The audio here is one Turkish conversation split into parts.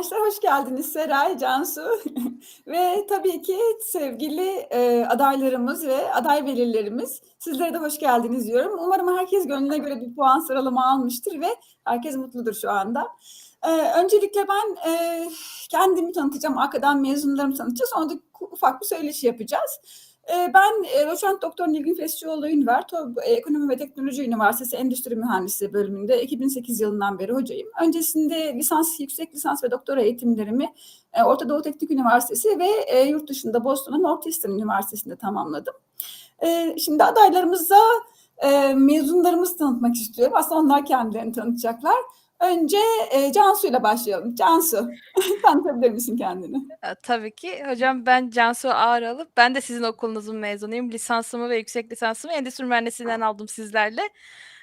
Gençler, hoş geldiniz. Seray, Cansu ve tabii ki sevgili, eee, adaylarımız ve aday velilerimiz. Sizlere de hoş geldiniz diyorum. Umarım herkes gönlüne göre bir puan sıralama almıştır ve herkes mutludur şu anda. Eee, öncelikle ben, eee, kendimi tanıtacağım, arkadan mezunlarımı tanıtacağız. Sonra da ufak bir söyleşi yapacağız. Eee, ben, eee, doçent doktor Nilgün Fesçioğlu Ünver, TOB Ekonomi ve Teknoloji Üniversitesi Endüstri Mühendisliği bölümünde 2008 yılından beri hocayım. Öncesinde lisans, yüksek lisans ve doktora eğitimlerimi eee, Orta Doğu Teknik Üniversitesi ve yurt dışında Boston'un Northeastern Üniversitesi'nde tamamladım. Şimdi adaylarımıza mezunlarımızı tanıtmak istiyorum. Aslında onlar kendilerini tanıtacaklar. Önce eee, Cansu ile başlayalım. Cansu, tanıtabilir misin kendini? Eee, tabii ki. Hocam ben Cansu Ağralı. Ben de sizin okulunuzun mezunuyum. Lisansımı ve yüksek lisansımı endüstri mühendisliğinden aldım sizlerle.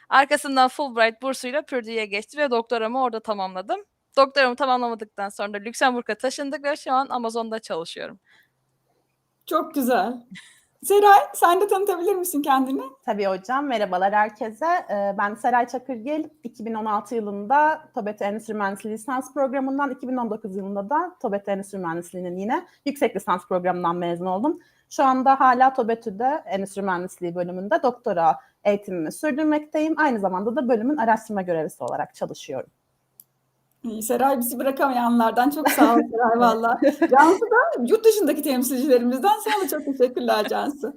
Arkasından Fulbright bursuyla Purdue'ya geçtim ve doktoramı orada tamamladım. Doktoramı tamamlamadıktan sonra Lüksemburg'a taşındık ve şu an Amazon'da çalışıyorum. Çok güzel. Seray, sen de tanıtabilir misin kendini? Tabii hocam. Merhabalar herkese. Ee, Ben Seray Çakırgil. 2016 yılında TOBET Endüstri lisans programından, 2019 yılında da TOBET Endüstri Mühendisliği'nin yine yüksek lisans programından mezun oldum. Şu anda hala TOBETÜ'de Endüstri Mühendisliği bölümünde doktora eğitimimi sürdürmekteyim. Aynı zamanda da bölümün araştırma görevlisi olarak çalışıyorum. Seray bizi bırakamayanlardan çok sağ ol Seray valla. Cansu da yurt dışındaki temsilcilerimizden sana da çok teşekkürler Cansu.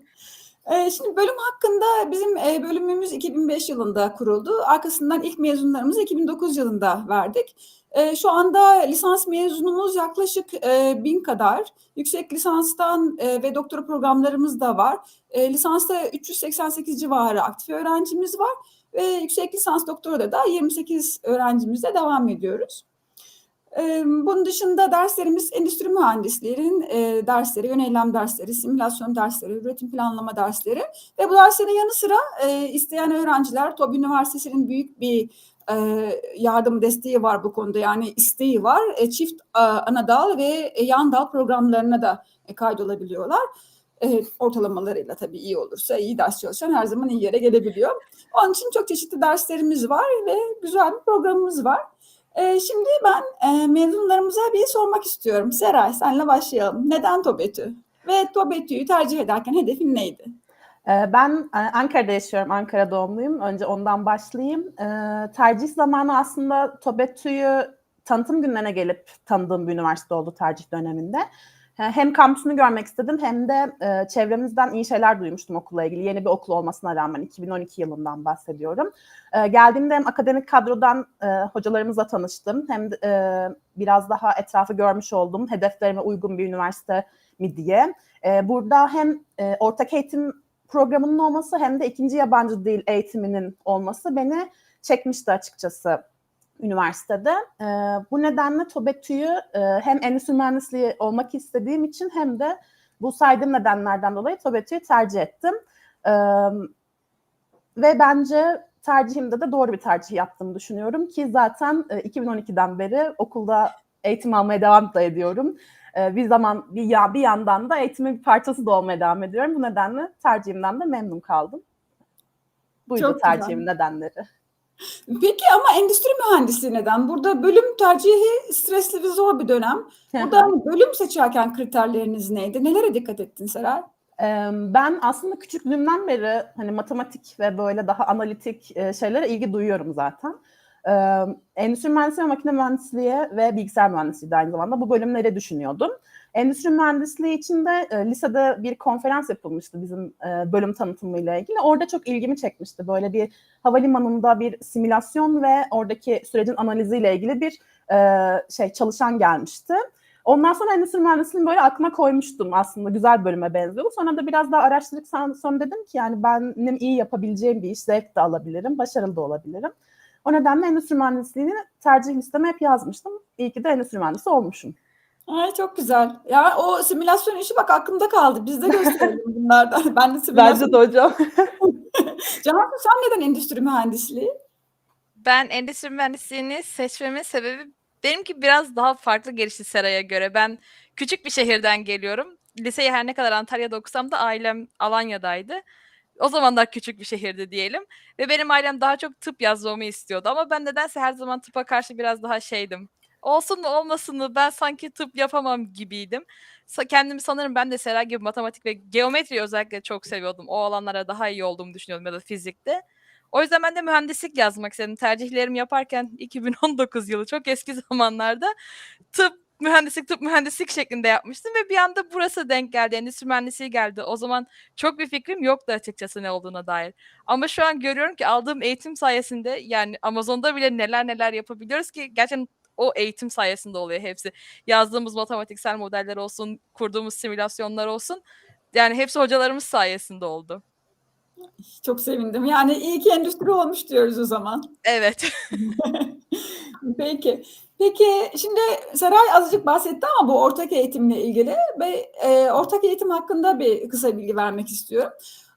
Ee, şimdi bölüm hakkında bizim e, bölümümüz 2005 yılında kuruldu. Arkasından ilk mezunlarımızı 2009 yılında verdik. E, şu anda lisans mezunumuz yaklaşık e, bin kadar. Yüksek lisanstan e, ve doktora programlarımız da var. E, lisansta 388 civarı aktif öğrencimiz var ve yüksek lisans doktora da 28 öğrencimizle devam ediyoruz. Ee, Bunun dışında derslerimiz endüstri mühendisliğinin e, dersleri, yöneylem dersleri, simülasyon dersleri, üretim planlama dersleri ve bu derslerin yanı sıra e, isteyen öğrenciler TOB Üniversitesi'nin büyük bir e, yardım desteği var bu konuda yani isteği var. Çift ana dal ve yan dal programlarına da kaydolabiliyorlar. E, ortalamalarıyla tabii iyi olursa iyi ders çalışan her zaman iyi yere gelebiliyor. Onun için çok çeşitli derslerimiz var ve güzel bir programımız var. Ee, şimdi ben e, mezunlarımıza bir sormak istiyorum. Seray, senle başlayalım. Neden TOBETÜ? Ve TOBETÜ'yü tercih ederken hedefin neydi? Ee, Ben e, Ankara'da yaşıyorum, Ankara doğumluyum. Önce ondan başlayayım. Tercih zamanı aslında TOBETÜ'yü tanıtım günlerine gelip tanıdığım bir üniversite oldu tercih döneminde. He- Hem kampüsünü görmek istedim hem de e, çevremizden iyi şeyler duymuştum okulla ilgili. Yeni bir okul olmasına rağmen 2012 yılından bahsediyorum. E, geldiğimde hem akademik kadrodan e, hocalarımızla tanıştım hem de, e, biraz daha etrafı görmüş oldum. Hedeflerime uygun bir üniversite mi diye. E, burada hem e, ortak eğitim programının olması hem de ikinci yabancı dil eğitiminin olması beni çekmişti açıkçası üniversitede. E, bu nedenle TOBETÜ'yü e, hem endüstri mühendisliği olmak istediğim için hem de bu saydığım nedenlerden dolayı TOBETÜ'yü tercih ettim. E, ve bence tercihimde de doğru bir tercih yaptığımı düşünüyorum ki zaten e, 2012'den beri okulda eğitim almaya devam da ediyorum. E, bir zaman bir, ya, bir yandan da eğitimin bir parçası da olmaya devam ediyorum. Bu nedenle tercihimden de memnun kaldım. Buydu Çok güzel. tercihimin nedenleri. Peki ama endüstri mühendisliği neden? Burada bölüm tercihi stresli ve zor bir dönem. Burada bölüm seçerken kriterleriniz neydi? Nelere dikkat ettin Seray? Ben aslında küçüklüğümden beri hani matematik ve böyle daha analitik e, şeylere ilgi duyuyorum zaten. Endüstri mühendisliği, ve makine mühendisliği ve bilgisayar mühendisliği de aynı zamanda bu bölümleri düşünüyordum. Endüstri mühendisliği için de e, lisede bir konferans yapılmıştı bizim e, bölüm tanıtımıyla ilgili. Orada çok ilgimi çekmişti. Böyle bir havalimanında bir simülasyon ve oradaki sürecin analiziyle ilgili bir e, şey çalışan gelmişti. Ondan sonra endüstri mühendisliğini böyle aklıma koymuştum aslında güzel bölüme benziyordu. Sonra da biraz daha araştırdıktan sonra dedim ki yani benim iyi yapabileceğim bir iş, zevk de alabilirim, başarılı da olabilirim. O nedenle endüstri mühendisliğini tercih listeme hep yazmıştım. İyi ki de endüstri mühendisi olmuşum. Ay çok güzel. Ya o simülasyon işi bak aklımda kaldı. Biz de gösterelim bunlardan. Ben de simülasyon. de hocam. Cansu sen neden endüstri mühendisliği? Ben endüstri mühendisliğini seçmemin sebebi benimki biraz daha farklı gelişti Seray'a göre. Ben küçük bir şehirden geliyorum. Liseyi her ne kadar Antalya'da okusam da ailem Alanya'daydı. O zamanlar küçük bir şehirdi diyelim. Ve benim ailem daha çok tıp yazmamı istiyordu. Ama ben nedense her zaman tıpa karşı biraz daha şeydim. Olsun mu olmasın ben sanki tıp yapamam gibiydim. Kendimi sanırım ben de Seray gibi matematik ve geometri özellikle çok seviyordum. O alanlara daha iyi olduğumu düşünüyordum ya da fizikte. O yüzden ben de mühendislik yazmak istedim. Tercihlerimi yaparken 2019 yılı çok eski zamanlarda tıp, mühendislik, tıp, mühendislik şeklinde yapmıştım ve bir anda burası denk geldi. Endüstri mühendisliği geldi. O zaman çok bir fikrim yoktu açıkçası ne olduğuna dair. Ama şu an görüyorum ki aldığım eğitim sayesinde yani Amazon'da bile neler neler yapabiliyoruz ki gerçekten o eğitim sayesinde oluyor hepsi. Yazdığımız matematiksel modeller olsun, kurduğumuz simülasyonlar olsun. Yani hepsi hocalarımız sayesinde oldu. Çok sevindim. Yani iyi ki endüstri olmuş diyoruz o zaman. Evet. Peki. Peki şimdi Seray azıcık bahsetti ama bu ortak eğitimle ilgili ve e, ortak eğitim hakkında bir kısa bilgi vermek istiyorum.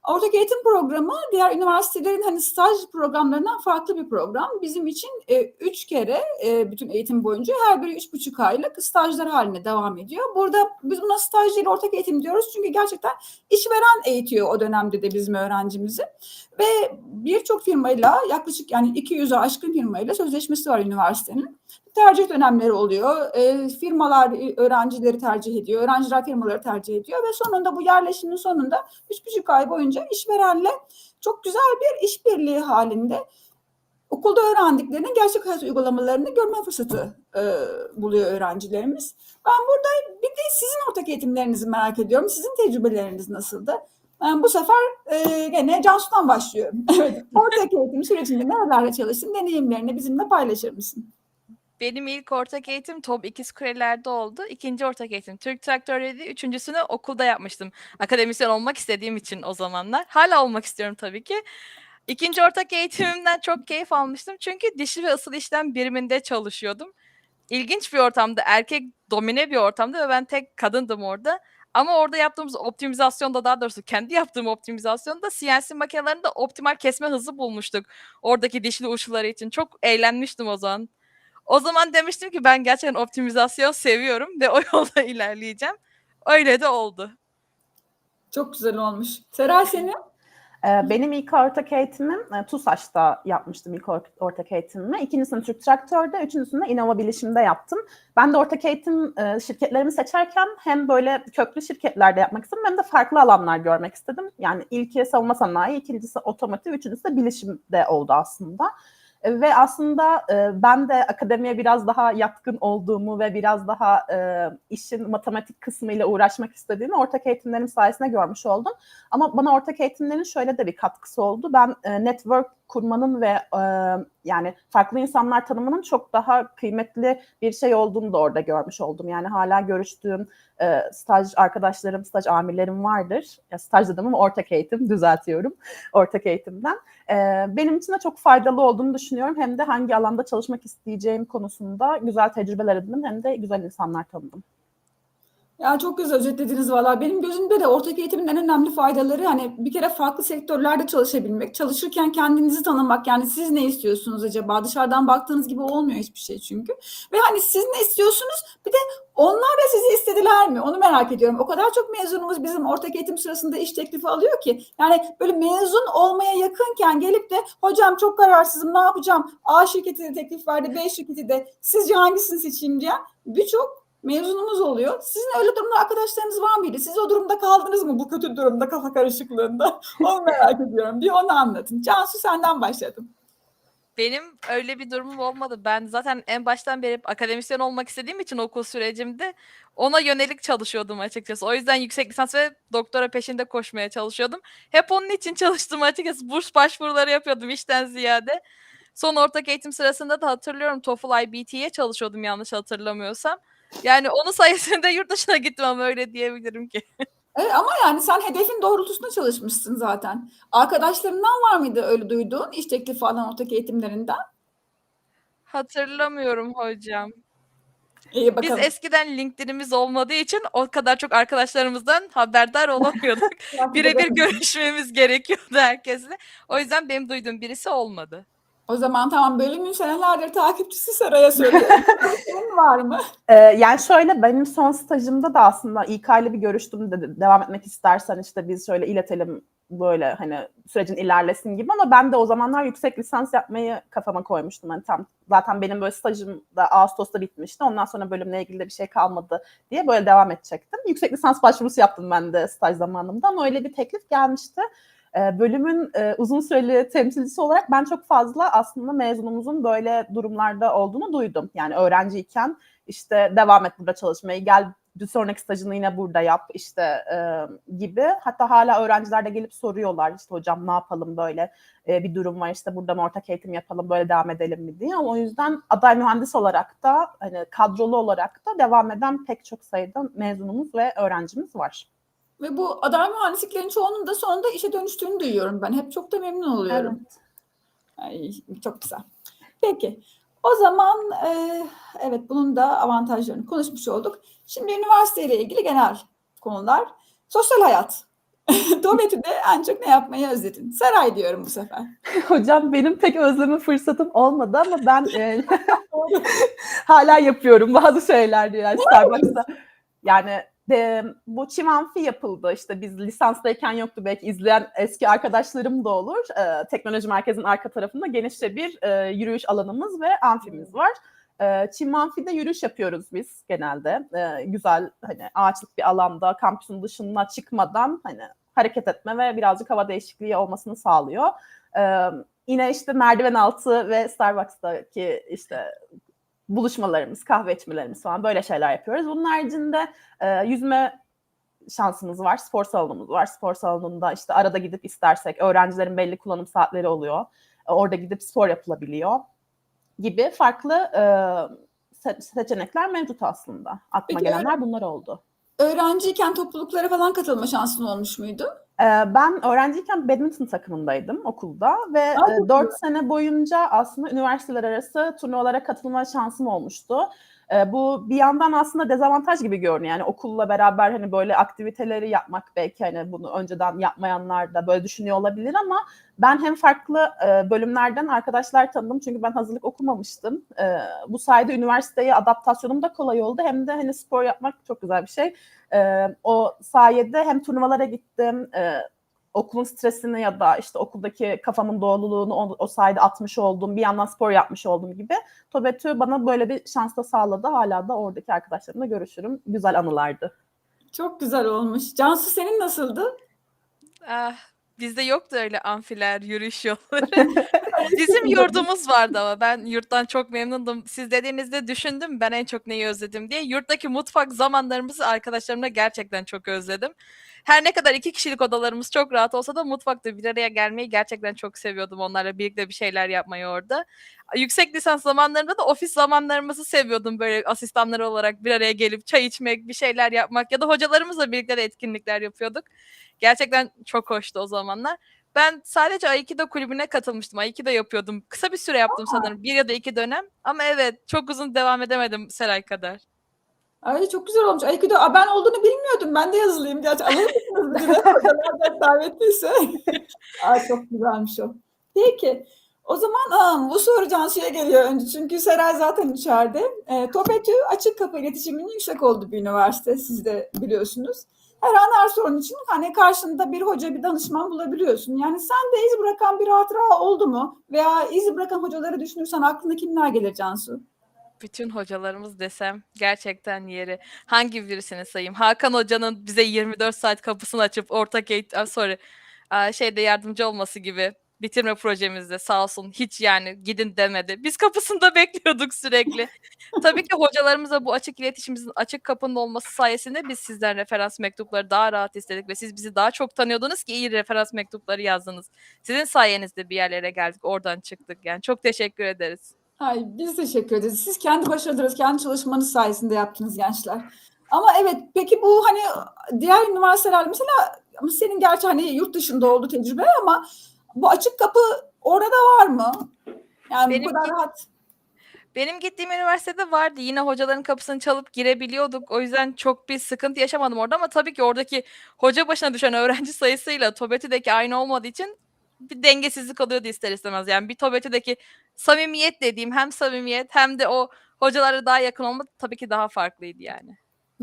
Ortak eğitim programı diğer üniversitelerin hani staj programlarından farklı bir program. Bizim için e, üç kere e, bütün eğitim boyunca her biri üç buçuk aylık stajlar haline devam ediyor. Burada biz buna staj değil ortak eğitim diyoruz çünkü gerçekten işveren eğitiyor o dönemde de bizim öğrencimizi. Ve birçok firmayla yaklaşık yani 200'e aşkın firmayla sözleşmesi var üniversitenin. Tercih dönemleri oluyor. E, firmalar öğrencileri tercih ediyor. Öğrenciler firmaları tercih ediyor. Ve sonunda bu yerleşimin sonunda üç buçuk ay boyunca işverenle çok güzel bir işbirliği halinde okulda öğrendiklerinin gerçek hayat uygulamalarını görme fırsatı e, buluyor öğrencilerimiz. Ben burada bir de sizin ortak eğitimlerinizi merak ediyorum. Sizin tecrübeleriniz nasıldı? Ben bu sefer e, gene Cansu'dan başlıyorum. Evet, ortak eğitim sürecinde nerelerle çalıştın, deneyimlerini bizimle paylaşır mısın? Benim ilk ortak eğitim TOB İkiz Kuleler'de oldu. İkinci ortak eğitim Türk Traktörleri. Üçüncüsünü okulda yapmıştım. Akademisyen olmak istediğim için o zamanlar. Hala olmak istiyorum tabii ki. İkinci ortak eğitimimden çok keyif almıştım. Çünkü dişli ve ısıl işlem biriminde çalışıyordum. İlginç bir ortamda, erkek domine bir ortamda ve ben tek kadındım orada. Ama orada yaptığımız optimizasyonda daha doğrusu kendi yaptığım optimizasyonda CNC makinelerinde optimal kesme hızı bulmuştuk. Oradaki dişli uçları için. Çok eğlenmiştim o zaman. O zaman demiştim ki ben gerçekten optimizasyon seviyorum ve o yolda ilerleyeceğim. Öyle de oldu. Çok güzel olmuş. Seray senin? Ee, Benim ilk ortak eğitimim e, TUSAŞ'ta yapmıştım ilk or- ortak eğitimimi. İkincisini Türk Traktör'de, üçüncüsünü de İnova Bilişim'de yaptım. Ben de ortak eğitim e, şirketlerimi seçerken hem böyle köklü şirketlerde yapmak istedim hem de farklı alanlar görmek istedim. Yani ilki savunma sanayi, ikincisi otomotiv, üçüncüsü de bilişimde oldu aslında. Ve aslında e, ben de akademiye biraz daha yatkın olduğumu ve biraz daha e, işin matematik kısmıyla uğraşmak istediğimi ortak eğitimlerim sayesinde görmüş oldum. Ama bana ortak eğitimlerin şöyle de bir katkısı oldu. Ben e, network kurmanın ve e, yani farklı insanlar tanımanın çok daha kıymetli bir şey olduğunu da orada görmüş oldum. Yani hala görüştüğüm e, staj arkadaşlarım, staj amirlerim vardır. Ya staj dedim ama ortak eğitim düzeltiyorum. Ortak eğitimden. E, benim için de çok faydalı olduğunu düşünüyorum. Hem de hangi alanda çalışmak isteyeceğim konusunda güzel tecrübeler edindim hem de güzel insanlar tanıdım. Ya çok güzel özetlediniz valla. Benim gözümde de ortak eğitimin en önemli faydaları hani bir kere farklı sektörlerde çalışabilmek, çalışırken kendinizi tanımak. Yani siz ne istiyorsunuz acaba? Dışarıdan baktığınız gibi olmuyor hiçbir şey çünkü. Ve hani siz ne istiyorsunuz? Bir de onlar da sizi istediler mi? Onu merak ediyorum. O kadar çok mezunumuz bizim ortak eğitim sırasında iş teklifi alıyor ki. Yani böyle mezun olmaya yakınken gelip de hocam çok kararsızım ne yapacağım? A şirketi de teklif verdi, B şirketi de. Sizce hangisini seçeyim diye birçok mezunumuz oluyor. Sizin öyle durumda arkadaşlarınız var mıydı? Siz o durumda kaldınız mı bu kötü durumda, kafa karışıklığında? Onu merak ediyorum. Bir onu anlatın. Cansu senden başladım. Benim öyle bir durumum olmadı. Ben zaten en baştan beri akademisyen olmak istediğim için okul sürecimde ona yönelik çalışıyordum açıkçası. O yüzden yüksek lisans ve doktora peşinde koşmaya çalışıyordum. Hep onun için çalıştım açıkçası. Burs başvuruları yapıyordum işten ziyade. Son ortak eğitim sırasında da hatırlıyorum TOEFL IBT'ye çalışıyordum yanlış hatırlamıyorsam. Yani onun sayesinde yurt dışına gittim ama öyle diyebilirim ki. Evet, ama yani sen hedefin doğrultusunda çalışmışsın zaten. Arkadaşlarından var mıydı öyle duyduğun iş teklifi alan ortak eğitimlerinden? Hatırlamıyorum hocam. İyi Biz bakalım. eskiden LinkedIn'imiz olmadığı için o kadar çok arkadaşlarımızdan haberdar olamıyorduk. Birebir görüşmemiz gerekiyordu herkesle. O yüzden benim duyduğum birisi olmadı. O zaman tamam bölümün senelerdir takipçisi Saray'a söylüyorum. Senin var mı? Ee, yani şöyle benim son stajımda da aslında İK ile bir görüştüm dedi. Devam etmek istersen işte biz şöyle iletelim böyle hani sürecin ilerlesin gibi ama ben de o zamanlar yüksek lisans yapmayı kafama koymuştum. Hani tam zaten benim böyle stajım da Ağustos'ta bitmişti. Ondan sonra bölümle ilgili de bir şey kalmadı diye böyle devam edecektim. Yüksek lisans başvurusu yaptım ben de staj zamanımda ama öyle bir teklif gelmişti. Ee, bölümün e, uzun süreli temsilcisi olarak ben çok fazla aslında mezunumuzun böyle durumlarda olduğunu duydum. Yani öğrenciyken işte devam et burada çalışmayı, gel bir sonraki stajını yine burada yap işte e, gibi. Hatta hala öğrenciler de gelip soruyorlar işte hocam ne yapalım böyle e, bir durum var işte burada mı ortak eğitim yapalım böyle devam edelim mi diye. O yüzden aday mühendis olarak da hani kadrolu olarak da devam eden pek çok sayıda mezunumuz ve öğrencimiz var. Ve bu aday mühendisliklerin çoğunun da sonunda işe dönüştüğünü duyuyorum ben. Hep çok da memnun oluyorum. Evet. Ay, çok güzel. Peki. O zaman e, evet bunun da avantajlarını konuşmuş olduk. Şimdi üniversiteyle ilgili genel konular. Sosyal hayat. Dometü'de en çok ne yapmayı özledin? Seray diyorum bu sefer. Hocam benim pek özleme fırsatım olmadı ama ben e, hala yapıyorum bazı şeyler diyor yani Starbucks'ta. Yani de, bu çim amfi yapıldı işte biz lisanstayken yoktu belki izleyen eski arkadaşlarım da olur. Ee, teknoloji merkezinin arka tarafında genişçe bir e, yürüyüş alanımız ve amfimiz var. Ee, çim amfide yürüyüş yapıyoruz biz genelde. Ee, güzel hani ağaçlık bir alanda kampüsün dışına çıkmadan hani hareket etme ve birazcık hava değişikliği olmasını sağlıyor. Ee, yine işte merdiven altı ve Starbucks'taki işte buluşmalarımız, kahve içmelerimiz falan böyle şeyler yapıyoruz. Bunun haricinde e, yüzme şansımız var, spor salonumuz var. Spor salonunda işte arada gidip istersek öğrencilerin belli kullanım saatleri oluyor. E, orada gidip spor yapılabiliyor gibi farklı e, se- seçenekler mevcut aslında. Aklıma Peki, gelenler bunlar oldu. Öğrenciyken topluluklara falan katılma şansın olmuş muydu? Ee, Ben öğrenciyken badminton takımındaydım okulda ve Aa, e, çok 4 güzel. sene boyunca aslında üniversiteler arası turnuvalara katılma şansım olmuştu. Ee, Bu bir yandan aslında dezavantaj gibi görünüyor. Yani okulla beraber hani böyle aktiviteleri yapmak belki hani bunu önceden yapmayanlar da böyle düşünüyor olabilir ama ben hem farklı e, bölümlerden arkadaşlar tanıdım çünkü ben hazırlık okumamıştım. Ee, Bu sayede üniversiteye adaptasyonum da kolay oldu hem de hani spor yapmak çok güzel bir şey. Ee, o sayede hem turnuvalara gittim, e, okulun stresini ya da işte okuldaki kafamın doğruluğunu o, o sayede atmış oldum, bir yandan spor yapmış oldum gibi. Tobetü bana böyle bir şans da sağladı. Hala da oradaki arkadaşlarımla görüşürüm. Güzel anılardı. Çok güzel olmuş. Cansu senin nasıldı? Ah, bizde yoktu öyle amfiler, yürüyüş yolları. Bizim yurdumuz vardı ama ben yurttan çok memnundum. Siz dediğinizde düşündüm ben en çok neyi özledim diye. Yurttaki mutfak zamanlarımızı arkadaşlarımla gerçekten çok özledim. Her ne kadar iki kişilik odalarımız çok rahat olsa da mutfakta bir araya gelmeyi gerçekten çok seviyordum. Onlarla birlikte bir şeyler yapmayı orada. Yüksek lisans zamanlarında da ofis zamanlarımızı seviyordum böyle asistanlar olarak bir araya gelip çay içmek, bir şeyler yapmak ya da hocalarımızla birlikte de etkinlikler yapıyorduk. Gerçekten çok hoştu o zamanlar. Ben sadece Aikido kulübüne katılmıştım. Aikido yapıyordum. Kısa bir süre yaptım sanırım. Bir ya da iki dönem. Ama evet çok uzun devam edemedim Seray kadar. Ay çok güzel olmuş. Aikido Aa, ben olduğunu bilmiyordum. Ben de yazılıyım. Gerçi alır mısınız bizi davetliyse. Ay çok güzelmiş o. Peki. O zaman aa, bu soru Cansu'ya geliyor önce. Çünkü Seray zaten içeride. E, TOPETÜ açık kapı iletişiminin yüksek olduğu bir üniversite. Siz de biliyorsunuz. Her an her sorun için hani karşında bir hoca, bir danışman bulabiliyorsun. Yani sen de iz bırakan bir hatıra oldu mu? Veya iz bırakan hocaları düşünürsen aklına kimler gelir Cansu? Bütün hocalarımız desem gerçekten yeri. Hangi birisini sayayım? Hakan Hoca'nın bize 24 saat kapısını açıp ortak eğitim, sorry, şeyde yardımcı olması gibi bitirme projemizde sağ olsun hiç yani gidin demedi. Biz kapısında bekliyorduk sürekli. Tabii ki hocalarımıza bu açık iletişimimizin açık kapının olması sayesinde biz sizden referans mektupları daha rahat istedik ve siz bizi daha çok tanıyordunuz ki iyi referans mektupları yazdınız. Sizin sayenizde bir yerlere geldik, oradan çıktık. Yani çok teşekkür ederiz. Ay biz teşekkür ederiz. Siz kendi başarılarınız, kendi çalışmanız sayesinde yaptınız gençler. Ama evet peki bu hani diğer üniversiteler mesela senin gerçi hani yurt dışında oldu tecrübe ama bu açık kapı orada var mı? Yani Benim bu kadar git- rahat. Benim gittiğim üniversitede vardı. Yine hocaların kapısını çalıp girebiliyorduk. O yüzden çok bir sıkıntı yaşamadım orada ama tabii ki oradaki hoca başına düşen öğrenci sayısıyla TOBETÜ'deki aynı olmadığı için bir dengesizlik oluyordu ister istemez. Yani bir TOBETÜ'deki samimiyet dediğim hem samimiyet hem de o hocalara daha yakın olma tabii ki daha farklıydı yani.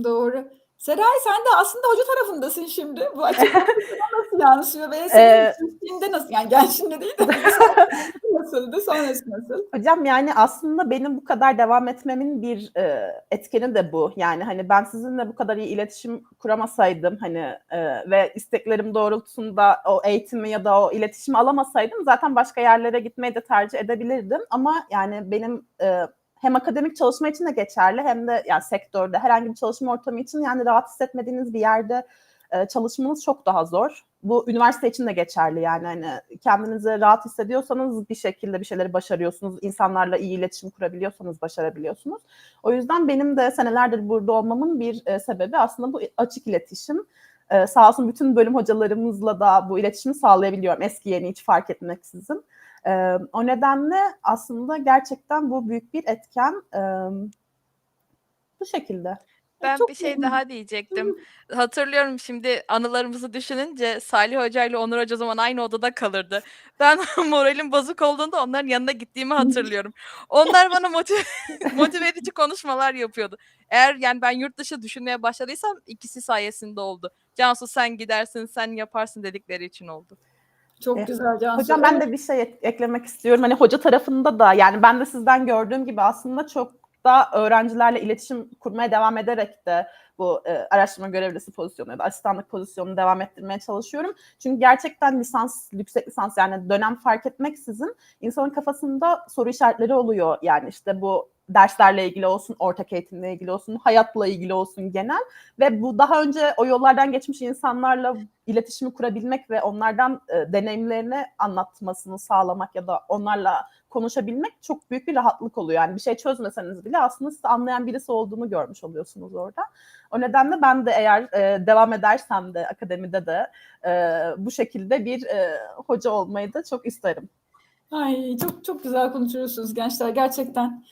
Doğru. Seray sen de aslında hoca tarafındasın şimdi. Bu açıklama nasıl yansıyor ve Ee, senin gençliğinde nasıl yani gençliğinde değil de nasıldı sonrası nasıl? Hocam yani aslında benim bu kadar devam etmemin bir e, etkeni de bu. Yani hani ben sizinle bu kadar iyi iletişim kuramasaydım hani e, ve isteklerim doğrultusunda o eğitimi ya da o iletişimi alamasaydım zaten başka yerlere gitmeyi de tercih edebilirdim. Ama yani benim e, hem akademik çalışma için de geçerli hem de yani sektörde herhangi bir çalışma ortamı için yani rahat hissetmediğiniz bir yerde e, çalışmanız çok daha zor. Bu üniversite için de geçerli yani hani kendinizi rahat hissediyorsanız bir şekilde bir şeyleri başarıyorsunuz. İnsanlarla iyi iletişim kurabiliyorsanız başarabiliyorsunuz. O yüzden benim de senelerdir burada olmamın bir e, sebebi aslında bu açık iletişim. E, sağ olsun bütün bölüm hocalarımızla da bu iletişimi sağlayabiliyorum. Eski yeni hiç fark etmeksizin. E, o nedenle aslında gerçekten bu büyük bir etken. E, bu şekilde. Ben Çok bir şey iyi. daha diyecektim. Hatırlıyorum şimdi anılarımızı düşününce Salih Hoca ile Onur Hoca o zaman aynı odada kalırdı. Ben moralim bozuk olduğunda onların yanına gittiğimi hatırlıyorum. Onlar bana motive, motive edici konuşmalar yapıyordu. Eğer yani ben yurt dışı düşünmeye başladıysam ikisi sayesinde oldu. Cansu sen gidersin, sen yaparsın dedikleri için oldu. Çok Eh, güzel Cansu. Hocam ben de bir şey ek- eklemek istiyorum. Hani hoca tarafında da yani ben de sizden gördüğüm gibi aslında çok da öğrencilerle iletişim kurmaya devam ederek de bu e, araştırma görevlisi pozisyonu ya da asistanlık pozisyonunu devam ettirmeye çalışıyorum. Çünkü gerçekten lisans, yüksek lisans yani dönem fark etmeksizin insanın kafasında soru işaretleri oluyor. Yani işte bu derslerle ilgili olsun, ortak eğitimle ilgili olsun, hayatla ilgili olsun genel ve bu daha önce o yollardan geçmiş insanlarla iletişimi kurabilmek ve onlardan e, deneyimlerini anlatmasını sağlamak ya da onlarla konuşabilmek çok büyük bir rahatlık oluyor. Yani bir şey çözmeseniz bile aslında sizi anlayan birisi olduğunu görmüş oluyorsunuz orada. O nedenle ben de eğer e, devam edersem de akademide de e, bu şekilde bir e, hoca olmayı da çok isterim. Ay çok çok güzel konuşuyorsunuz gençler gerçekten.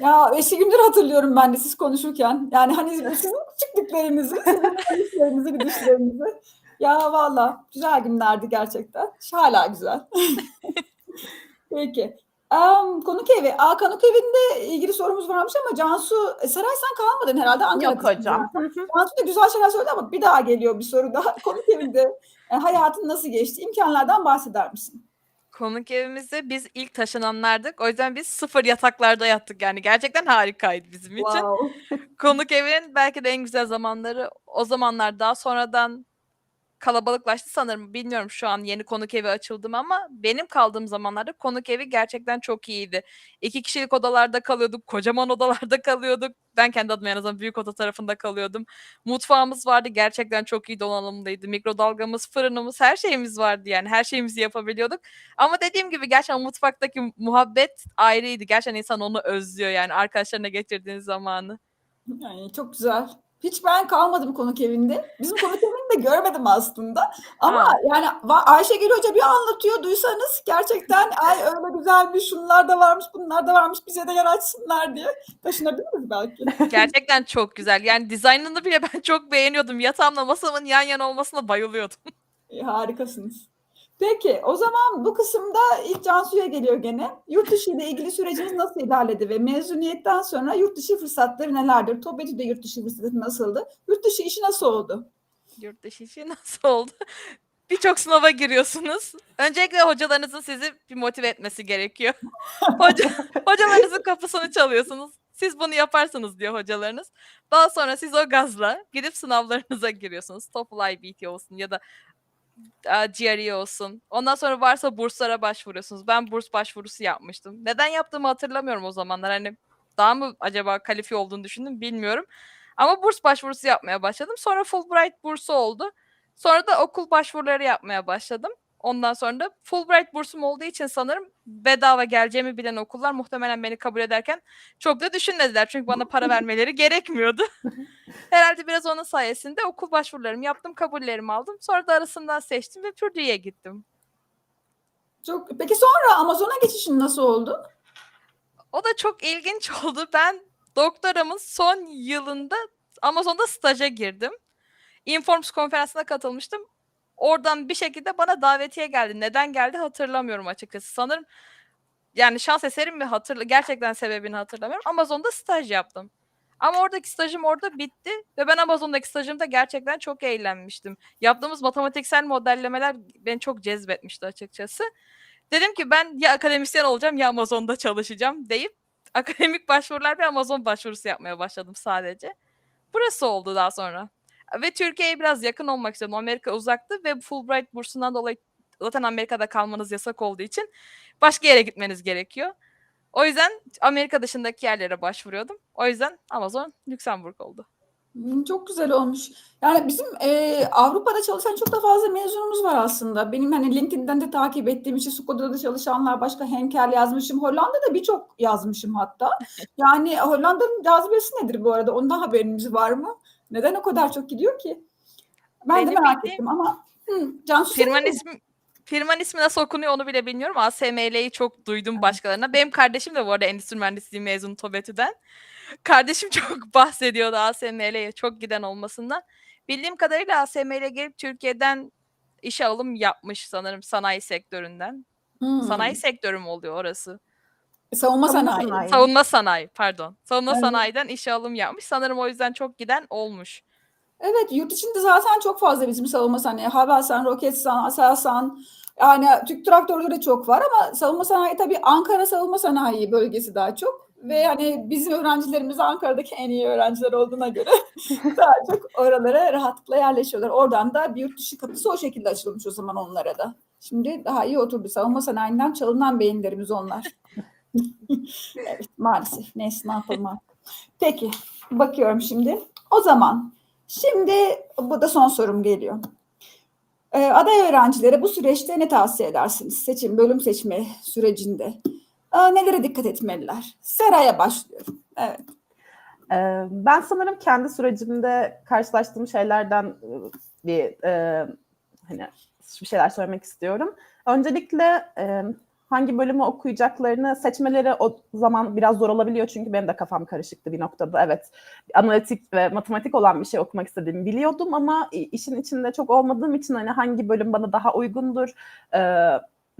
Ya eski günleri hatırlıyorum ben de siz konuşurken. Yani hani sizin küçüklüklerinizi, sizin gidişlerinizi, gidişlerinizi. Ya valla güzel günlerdi gerçekten. Hala güzel. Peki. Em, konuk evi. Aa, konuk evinde ilgili sorumuz varmış ama Cansu, e, Seray sen kalmadın herhalde Ankara'dasın. Yok hocam. Cansu da güzel şeyler söyledi ama bir daha geliyor bir soru daha. Konuk evinde e, hayatın nasıl geçti? İmkanlardan bahseder misin? Konuk evimizde biz ilk taşınanlardık. O yüzden biz sıfır yataklarda yattık yani. Gerçekten harikaydı bizim için. Wow. Konuk evinin belki de en güzel zamanları o zamanlar daha sonradan kalabalıklaştı sanırım. Bilmiyorum şu an yeni konuk evi açıldı mı ama benim kaldığım zamanlarda konuk evi gerçekten çok iyiydi. İki kişilik odalarda kalıyorduk, kocaman odalarda kalıyorduk. Ben kendi adıma en azından büyük oda tarafında kalıyordum. Mutfağımız vardı, gerçekten çok iyi donanımlıydı. Mikrodalgamız, fırınımız, her şeyimiz vardı yani. Her şeyimizi yapabiliyorduk. Ama dediğim gibi gerçekten mutfaktaki muhabbet ayrıydı. Gerçekten insan onu özlüyor yani arkadaşlarına getirdiğiniz zamanı. Yani çok güzel. Hiç ben kalmadım konuk evinde. Bizim konuk evini de görmedim aslında. Ama Ha. yani Ayşegül Hoca bir anlatıyor duysanız gerçekten ay öyle güzelmiş şunlar da varmış bunlar da varmış bize de yer açsınlar diye taşınabiliriz belki. Gerçekten çok güzel. Yani dizaynını bile ben çok beğeniyordum. Yatağımla masamın yan yana olmasına bayılıyordum. İyi, harikasınız. Peki o zaman bu kısımda ilk Cansu'ya geliyor gene. Yurt dışı ile ilgili süreciniz nasıl ilerledi ve mezuniyetten sonra yurt dışı fırsatları nelerdir? TOBETÜ'de yurt dışı fırsatı nasıldı? Yurt dışı işi nasıl oldu? Yurt dışı işi nasıl oldu? Birçok sınava giriyorsunuz. Öncelikle hocalarınızın sizi bir motive etmesi gerekiyor. Hoca, hocalarınızın kapısını çalıyorsunuz. Siz bunu yaparsınız diyor hocalarınız. Daha sonra siz o gazla gidip sınavlarınıza giriyorsunuz. TOEFL IBT olsun ya da GRE olsun. Ondan sonra varsa burslara başvuruyorsunuz. Ben burs başvurusu yapmıştım. Neden yaptığımı hatırlamıyorum o zamanlar. Hani daha mı acaba kalifiye olduğunu düşündüm bilmiyorum. Ama burs başvurusu yapmaya başladım. Sonra Fulbright bursu oldu. Sonra da okul başvuruları yapmaya başladım. Ondan sonra da Fulbright bursum olduğu için sanırım bedava geleceğimi bilen okullar muhtemelen beni kabul ederken çok da düşünmediler. Çünkü bana para vermeleri gerekmiyordu. Herhalde biraz onun sayesinde okul başvurularımı yaptım, kabullerimi aldım. Sonra da arasından seçtim ve Purdue'ye gittim. Çok Peki sonra Amazon'a geçişin nasıl oldu? O da çok ilginç oldu. Ben doktoramın son yılında Amazon'da staja girdim. Informs konferansına katılmıştım. Oradan bir şekilde bana davetiye geldi. Neden geldi hatırlamıyorum açıkçası. Sanırım yani şans eserim mi hatırla gerçekten sebebini hatırlamıyorum. Amazon'da staj yaptım. Ama oradaki stajım orada bitti ve ben Amazon'daki stajımda gerçekten çok eğlenmiştim. Yaptığımız matematiksel modellemeler beni çok cezbetmişti açıkçası. Dedim ki ben ya akademisyen olacağım ya Amazon'da çalışacağım deyip akademik başvurular ve Amazon başvurusu yapmaya başladım sadece. Burası oldu daha sonra. Ve Türkiye'ye biraz yakın olmak istedim. Amerika uzaktı ve Fulbright bursundan dolayı zaten Amerika'da kalmanız yasak olduğu için başka yere gitmeniz gerekiyor. O yüzden Amerika dışındaki yerlere başvuruyordum. O yüzden Amazon Lüksemburg oldu. Hmm, Çok güzel olmuş. Yani bizim e, Avrupa'da çalışan çok da fazla mezunumuz var aslında. Benim hani LinkedIn'den de takip ettiğim için Skoda'da çalışanlar başka Henkel yazmışım. Hollanda'da birçok yazmışım hatta. Yani Hollanda'nın cazibesi nedir bu arada? Ondan haberiniz var mı? Neden o kadar çok gidiyor ki? Ben de Benim merak bildiğim- ettim ama hı, Cansu Firmanın mi? ismi firmanın ismi nasıl okunuyor onu bile bilmiyorum. ASML'yi çok duydum başkalarına. Benim kardeşim de bu arada endüstri mühendisliği mezunu TOBETÜ'den. Kardeşim çok bahsediyordu ASML'ye çok giden olmasından. Bildiğim kadarıyla ASML gelip Türkiye'den işe alım yapmış sanırım sanayi sektöründen. Hmm. Sanayi sektörü mü oluyor orası? Savunma Savunma sanayi. sanayi. Savunma sanayi pardon. Savunma Evet. sanayiden işe alım yapmış. Sanırım o yüzden çok giden olmuş. Evet, yurt içinde zaten çok fazla bizim savunma sanayi. Havelsan, Roketsan, Aselsan, yani Türk traktörleri çok var ama savunma sanayi tabii Ankara savunma sanayi bölgesi daha çok. Ve hani bizim öğrencilerimiz Ankara'daki en iyi öğrenciler olduğuna göre daha çok oralara rahatlıkla yerleşiyorlar. Oradan da bir yurt dışı kapısı o şekilde açılmış o zaman onlara da. Şimdi daha iyi oturdu. Savunma sanayinden çalınan beyinlerimiz onlar. Evet, maalesef. Neyse ne yapalım artık. Peki, bakıyorum şimdi. O zaman Şimdi bu da son sorum geliyor. Ee, aday öğrencilere bu süreçte ne tavsiye edersiniz? Seçim, bölüm seçme sürecinde. Aa, nelere dikkat etmeliler? Seraya başlıyorum. Evet. Ee, Ben sanırım kendi sürecimde karşılaştığım şeylerden e, bir e, hani bir şeyler söylemek istiyorum. Öncelikle e, hangi bölümü okuyacaklarını seçmeleri o zaman biraz zor olabiliyor çünkü benim de kafam karışıktı bir noktada. Evet, analitik ve matematik olan bir şey okumak istediğimi biliyordum ama işin içinde çok olmadığım için hani hangi bölüm bana daha uygundur, e,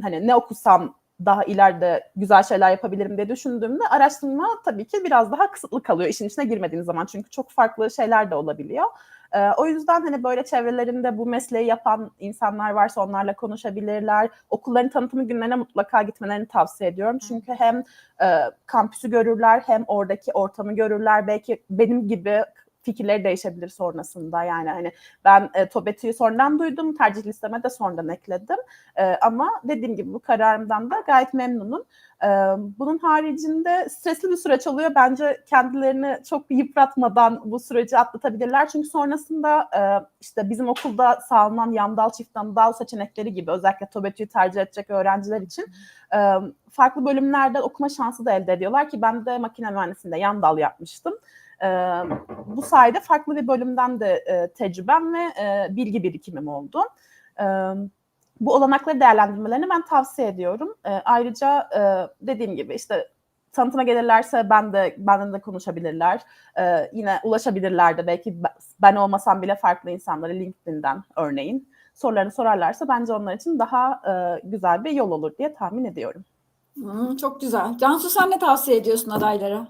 hani ne okusam daha ileride güzel şeyler yapabilirim diye düşündüğümde araştırma tabii ki biraz daha kısıtlı kalıyor işin içine girmediğiniz zaman. Çünkü çok farklı şeyler de olabiliyor. Ee, o yüzden hani böyle çevrelerinde bu mesleği yapan insanlar varsa onlarla konuşabilirler. Okulların tanıtımı günlerine mutlaka gitmelerini tavsiye ediyorum. Çünkü hem e, kampüsü görürler hem oradaki ortamı görürler. Belki benim gibi fikirleri değişebilir sonrasında. Yani hani ben e, TOBETÜ'yü sonradan duydum. Tercih listeme de sonradan ekledim. E, ama dediğim gibi bu kararımdan da gayet memnunum. E, bunun haricinde stresli bir süreç oluyor. Bence kendilerini çok yıpratmadan bu süreci atlatabilirler. Çünkü sonrasında e, işte bizim okulda sağlanan yan dal, çift dal seçenekleri gibi özellikle TOBETÜ'yü tercih edecek öğrenciler için e, farklı bölümlerde okuma şansı da elde ediyorlar ki ben de makine mühendisliğinde yan dal yapmıştım. E, bu sayede farklı bir bölümden de e, tecrübem ve e, bilgi birikimim oldu. E, bu olanakları değerlendirmelerini ben tavsiye ediyorum. E, ayrıca e, dediğim gibi işte tanıtıma gelirlerse ben de benden de konuşabilirler. E, yine ulaşabilirler de belki ben olmasam bile farklı insanlara LinkedIn'den örneğin sorularını sorarlarsa bence onlar için daha e, güzel bir yol olur diye tahmin ediyorum. Hmm, çok güzel. Cansu sen ne tavsiye ediyorsun adaylara?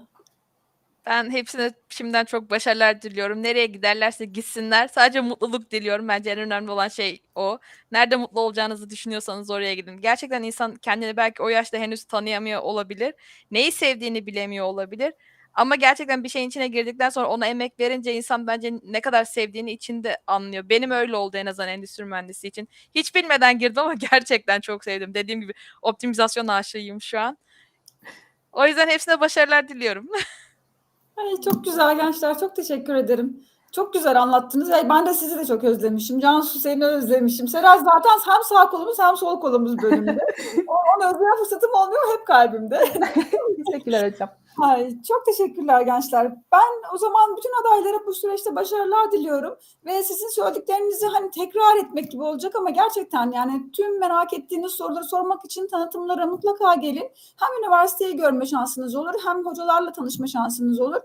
Ben hepsine şimdiden çok başarılar diliyorum. Nereye giderlerse gitsinler. Sadece mutluluk diliyorum. Bence en önemli olan şey o. Nerede mutlu olacağınızı düşünüyorsanız oraya gidin. Gerçekten insan kendini belki o yaşta henüz tanıyamıyor olabilir. Neyi sevdiğini bilemiyor olabilir. Ama gerçekten bir şeyin içine girdikten sonra ona emek verince insan bence ne kadar sevdiğini içinde anlıyor. Benim öyle oldu en azından endüstri mühendisi için. Hiç bilmeden girdim ama gerçekten çok sevdim. Dediğim gibi optimizasyon aşığıyım şu an. O yüzden hepsine başarılar diliyorum. Ay, çok güzel gençler. Çok teşekkür ederim. Çok güzel anlattınız. Ben de sizi de çok özlemişim. Cansu seni özlemişim. Seraz zaten hem sağ kolumuz hem sol kolumuz bölümde. O- Onu özleme fırsatım olmuyor hep kalbimde. Teşekkürler hocam. Ay, çok teşekkürler gençler. Ben o zaman bütün adaylara bu süreçte başarılar diliyorum. Ve sizin söylediklerinizi hani tekrar etmek gibi olacak ama gerçekten yani tüm merak ettiğiniz soruları sormak için tanıtımlara mutlaka gelin. Hem üniversiteyi görme şansınız olur hem hocalarla tanışma şansınız olur.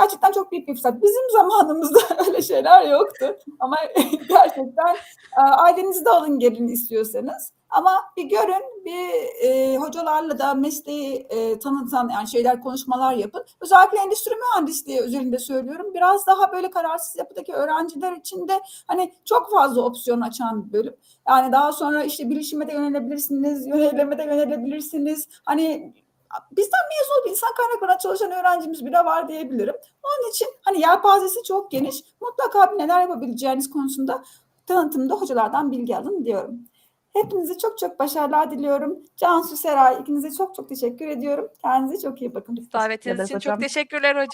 Gerçekten çok büyük bir fırsat. Bizim zamanımızda öyle şeyler yoktu. Ama gerçekten e, ailenizi de alın gelin istiyorsanız. Ama bir görün, bir e, hocalarla da mesleği e, tanıtan yani şeyler konuşmalar yapın. Özellikle endüstri mühendisliği üzerinde söylüyorum. Biraz daha böyle kararsız yapıdaki öğrenciler için de hani çok fazla opsiyon açan bir bölüm. Yani daha sonra işte bilişime de yönelebilirsiniz, yönelime de yönelebilirsiniz. Hani bizden mezun olup insan kaynaklarına çalışan öğrencimiz bile var diyebilirim. Onun için hani yelpazesi çok geniş. Mutlaka bir neler yapabileceğiniz konusunda tanıtımda hocalardan bilgi alın diyorum. Hepinize çok çok başarılar diliyorum. Cansu Seray ikinize çok çok teşekkür ediyorum. Kendinize çok iyi bakın. Davetiniz için çok teşekkürler hocam.